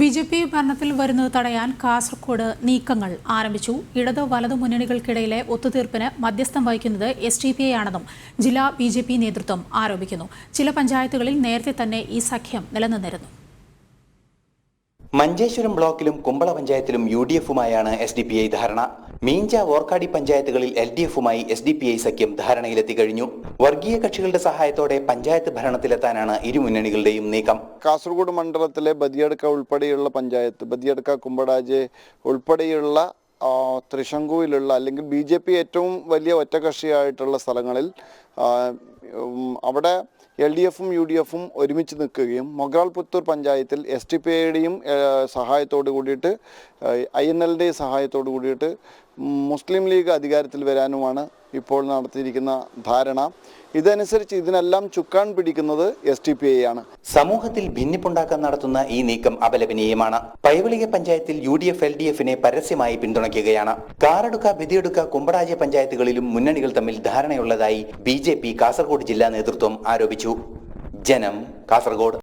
B J P ഭരണത്തിൽ വരുന്നത് തടയാൻ കാസർഗോഡ് നീക്കങ്ങൾ ആരംഭിച്ചു. ഇടത് വലതു മുന്നണികൾക്കിടയിലെ ഒത്തുതീർപ്പിന് മധ്യസ്ഥം വഹിക്കുന്നത് എസ് ഡി പി ഐ ആണെന്നും ജില്ലാ ബി നേതൃത്വം ആരോപിക്കുന്നു. ചില പഞ്ചായത്തുകളിൽ നേരത്തെ തന്നെ ഈ സഖ്യം നിലനിന്നിരുന്നു. മഞ്ചേശ്വരം ബ്ലോക്കിലും കുമ്പള പഞ്ചായത്തിലും യു ഡി എഫുമായാണ് എസ് ഡി പി ഐ ധാരണ. മീഞ്ച വോർക്കാടി പഞ്ചായത്തുകളിൽ എൽ ഡി എഫുമായി എസ് ഡി പി ഐ സഖ്യം ധാരണയിലെത്തി കഴിഞ്ഞു വർഗീയ കക്ഷികളുടെ സഹായത്തോടെ പഞ്ചായത്ത് ഭരണത്തിലെത്താനാണ് ഇരു മുന്നണികളുടെയും നീക്കം. കാസർഗോഡ് മണ്ഡലത്തിലെ ബദിയടുക്ക ഉൾപ്പെടെയുള്ള പഞ്ചായത്ത് ബദിയടുക്ക കുമ്പടാജ് ഉൾപ്പെടെയുള്ള ത്രിശങ്കുവിലുള്ള അല്ലെങ്കിൽ ബി ജെ പി ഏറ്റവും വലിയ ഒറ്റകക്ഷിയായിട്ടുള്ള സ്ഥലങ്ങളിൽ അവിടെ എൽ ഡി എഫും യു ഡി എഫും ഒരുമിച്ച് നിൽക്കുകയും മൊഗ്രാൾ പുത്തൂർ പഞ്ചായത്തിൽ എസ് ടി പി ഐയുടെയും സഹായത്തോട് കൂടിയിട്ട് ഐ എൻ എല്ലിന്റെയും സഹായത്തോട് കൂടിയിട്ട് മുസ്ലിം ലീഗ് അധികാരത്തിൽ വരാനുമാണ് ഇപ്പോൾ നടത്തിയിരിക്കുന്ന ധാരണ. ഇതനുസരിച്ച് ഇതിനെല്ലാം ചുക്കാൻ പിടിക്കുന്നത് എസ് ടി പി ഐ ആണ്. സമൂഹത്തിൽ ഭിന്നിപ്പുണ്ടാക്കാൻ നടത്തുന്ന ഈ നീക്കം അപലപനീയമാണ്. പൈവളിക പഞ്ചായത്തിൽ U D F L D എഫിനെ പരസ്യമായി പിന്തുണയ്ക്കുകയാണ്. കാറടുക്ക വിധിയെടുക്ക കുമ്പടാജ പഞ്ചായത്തുകളിലും മുന്നണികൾ തമ്മിൽ ധാരണയുള്ളതായി ബി ജെ പി കാസർഗോഡ് ജില്ലാ നേതൃത്വം ആരോപിച്ചു. ജനം കാസർഗോഡ്.